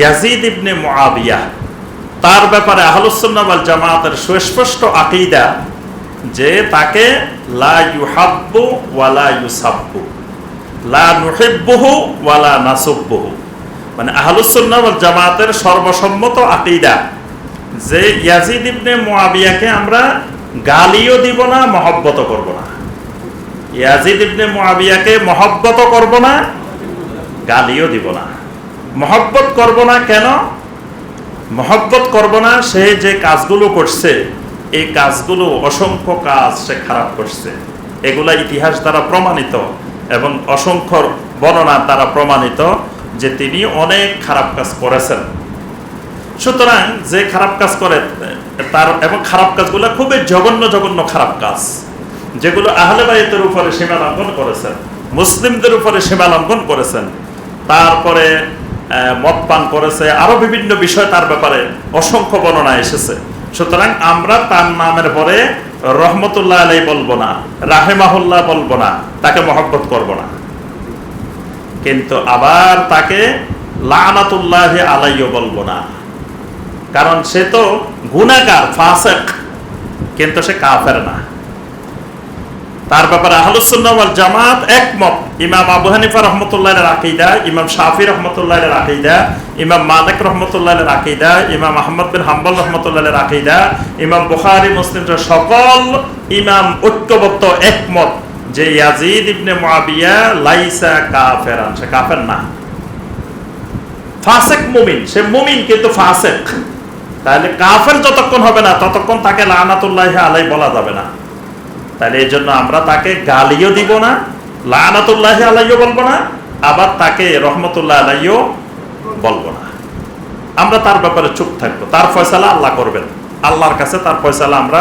Yazid ইবনে মুআবিয়া। তার ব্যাপারে আহলুসুন্নাহ জামাতের সুস্পষ্ট আকীদা যে তাকে লা ইউহাব্বু ওয়া লা ইউসাব্বু। লা নুহিব্বুহু ওয়া লা নাসুব্বুহু। মানে আহলুসুন্নাহ ওয়াল জামাতের সর্বসম্মত আকীদা যে ইয়াজিদ ইবনে মুআবিয়াকে আমরা গালিও দিব না মহব্বত করব না। ইয়াজিদ ইবনে মুআবিয়াকে মহব্বত করব না, গালিও দিব না। মহব্বত করব না কেন? মহব্বত করব না, সে যে কাজগুলো করছে, এই কাজগুলো অসংখ্য কাজ সে খারাপ করছে। এগুলা ইতিহাস দ্বারা প্রমাণিত এবং অসংখ্য বর্ণনা দ্বারা প্রমাণিত যে তিনি অনেক খারাপ কাজ করেছেন। সুতরাং যে খারাপ কাজ করে, তার এবং খারাপ কাজগুলো খুবই জঘন্য জঘন্য খারাপ কাজ। যেগুলো আহলে উপরে সীমা লঙ্ঘন করেছেন, মুসলিমদের উপরে সীমা লঙ্ঘন করেছেন। তারপরে মদ পান করেছে। আরও বিভিন্ন বিষয় তার ব্যাপারে অসংখ্য বর্ণনা এসেছে। সুতরাং আমরা তার নামের পরে রহমতুল্লাহ আলাই বলব না, রাহেমাহুল্লাহ বলব না, তাকে মহব্বত করব না। কিন্তু আবার তাকে লানাতুল্লাহ আলাইও বলব না। কারণ সে তো গুনাকার ফাসেক, কিন্তু সে কাফের না। তার ব্যাপারে আহলুসুন্নাহ ওয়াল জামাত একমত। ইমাম আবু হানিফা রহমতুল্লাহের আকিদা, ইমাম শাফি রহমতুল্লাহের আকিদা, ইমাম মালিক রহমতুল্লাহের আকিদা, ইমাম আহমদ বিন হাম্বল রহমতুল্লাহের আকিদা, ইমাম বুখারী, মুসলিম সকল ইমাম ঐক্যবদ্ধ একমত যে ইয়াজিদ ইবনে মুআবিয়া লাইসা কাফেরান সে কাফের না। ফাসেক মুমিন, সে মুমিন কিন্তু ফাসেক। তাহলে কাফের যতক্ষণ হবে না, ততক্ষণ তাকে লানাতুল্লাহ আলাই বলা যাবে না। তাহলে এই জন্য আমরা তাকে গালিও দিব না, লানাতুল্লাহ আলাইও বলব না, আবার তাকে রহমতুল্লাহ আলাইও বলব না। আমরা তার ব্যাপারে চুপ থাকব, তার ফয়সালা আল্লাহ করবেন। আল্লাহর কাছে তার ফয়সালা আমরা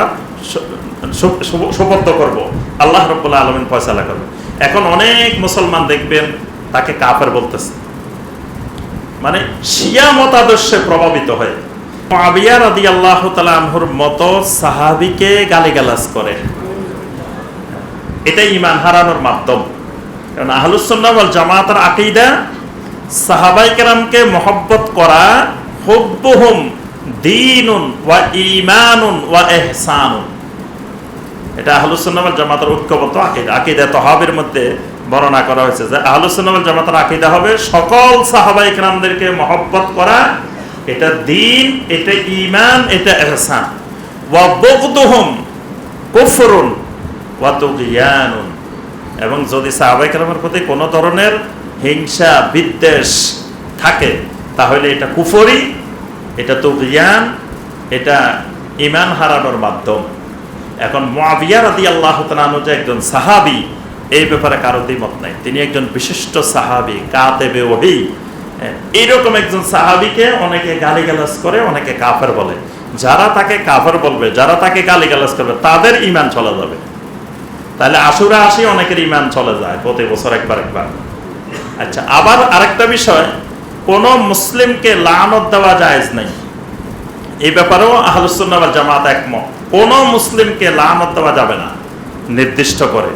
সুবদ্ধ করব। আল্লাহ রব্বুল্লাহ আলমিন ফয়সালা করবে এখন অনেক মুসলমান দেখবেন তাকে কাফের বলতেছে। মানে শিয়া মতাদর্শে প্রভাবিত হয়ে। আবিয়া রাদি আল্লাহ তালাহুর মতো সাহাবিকে গালিগালাজ করে। এটাই ইমান হারানোর মাধ্যম। কারণ আহলুসন্না ওয়াল জামাতের আকিদা সাহাবাই কেরামকে মহব্বত করা হুব্বুহুম দীনুন ওয়া ঈমানুন ওয়া ইহসানুন এটা ওয়াল জামাতের ঐক্যবদ্ধ আকিদা। আকিদা তহাবের মধ্যে বর্ণনা করা হয়েছে যে ওয়াল জামাতের আকিদা হবে সকল সাহাবাই কেরামদেরকে মহব্বত করা, এটা দিন, এটা ঈমান, এটা ইহসান ওয়া বুগদুহুম কুফরুন এবং যদি সাহাবাই কেরামের প্রতি কোনো ধরনের হিংসা, বিদ্বেষ থাকে, তাহলে এটা কুফরি, এটা তুগিয়ান এটা ইমান হারানোর মাধ্যম। এখন মুয়াবিয়া রাদি আল্লাহ যে একজন সাহাবি, এই ব্যাপারে কারও দ্বিমত নাই। তিনি একজন বিশিষ্ট সাহাবি, কাতেবে ওহি। এইরকম একজন সাহাবিকে অনেকে গালিগালাজ করে, অনেকে কাফের বলে। যারা তাকে কাফের বলবে, যারা তাকে গালিগালাজ করবে, তাদের ইমান চলে যাবে। তাহলে আশুরা আসি অনেকের ইমান চলে যায়, প্রতি বছর একবার একবার। আচ্ছা আবার আরেকটা বিষয়, কোন মুসলিমকে লানত দেওয়া জায়েজ নাই। এই ব্যাপারেও আহলুসুল্লাহ জামাত একমত। কোন মুসলিমকে লানত দেওয়া যাবে না, নির্দিষ্ট করে।